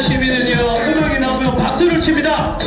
시민은요 음악이 나오면 박수를 칩니다.